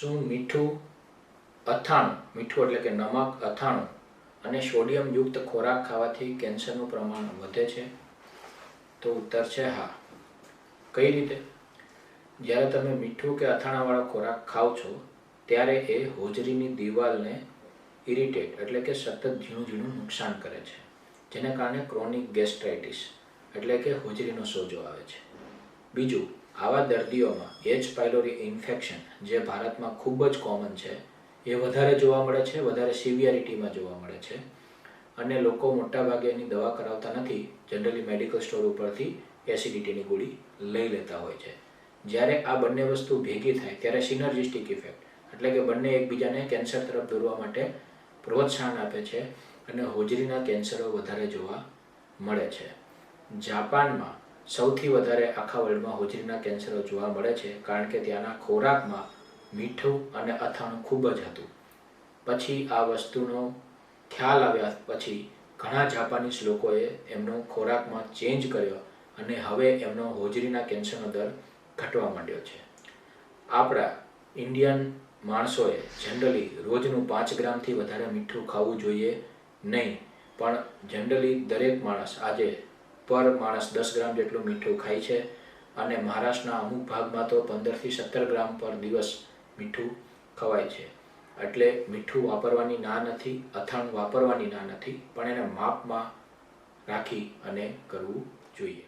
શું મીઠું અથાણું? મીઠું એટલે કે નમક, અથાણું અને સોડિયમ યુક્ત ખોરાક ખાવાથી કેન્સરનું પ્રમાણ વધે છે? તો ઉત્તર છે હા. કઈ રીતે? જ્યારે તમે મીઠું કે અથાણાવાળો ખોરાક ખાઓ છો, ત્યારે એ હોજરીની દિવાલને ઇરિટેટ એટલે કે સતત ઝીણું ઝીણું નુકસાન કરે છે, જેને કારણે ક્રોનિક ગેસ્ટ્રાઇટિસ એટલે કે હોજરીનો સોજો આવે છે. બીજું આવા દર્દીઓમાં એચ પાયલોરી ઇન્ફેક્શન જે ભારતમાં ખૂબ જ કોમન છે, એ વધારે જોવા મળે છે, વધારે સિવિયરિટીમાં જોવા મળે છે. અને લોકો મોટાભાગે એની દવા કરાવતા નથી જનરલી મેડિકલ સ્ટોર ઉપરથી એસિડિટીની ગોળી લઈ લેતા હોય છે. જ્યારે આ બંને વસ્તુ ભેગી થાય, ત્યારે સિનર્જિસ્ટિક ઇફેક્ટ એટલે કે બંને એકબીજાને કેન્સર તરફ દોરવા માટે પ્રોત્સાહન આપે છે અને હોજરીના કેન્સરો વધારે જોવા મળે છે. જાપાનમાં સૌથી વધારે આખા વર્લ્ડમાં હોજરીના કેન્સરો જોવા મળે છે કારણ કે ત્યાંના ખોરાકમાં મીઠું અને અથાણું ખૂબ જ હતું. પછી આ વસ્તુનો ખ્યાલ આવ્યા પછી ઘણા જાપાનીઝ લોકોએ એમનો ખોરાકમાં ચેન્જ કર્યો અને હવે એમનો હોજરીના કેન્સરનો દર ઘટવા માંડ્યો છે. આપણા ઇન્ડિયન માણસોએ જનરલી રોજનું પાંચ ગ્રામથી વધારે મીઠું ખાવું જોઈએ નહીં, પણ જનરલી દરેક માણસ આજે પર માણસ દસ ગ્રામ જેટલું મીઠું ખાય છે અને મહારાષ્ટ્રના અમુક ભાગમાં તો પંદરથી સત્તર ગ્રામ પર દિવસ મીઠું ખવાય છે. એટલે મીઠું વાપરવાની ના નથી, અથાણું વાપરવાની ના નથી, પણ એને માપમાં રાખી અને કરવું જોઈએ.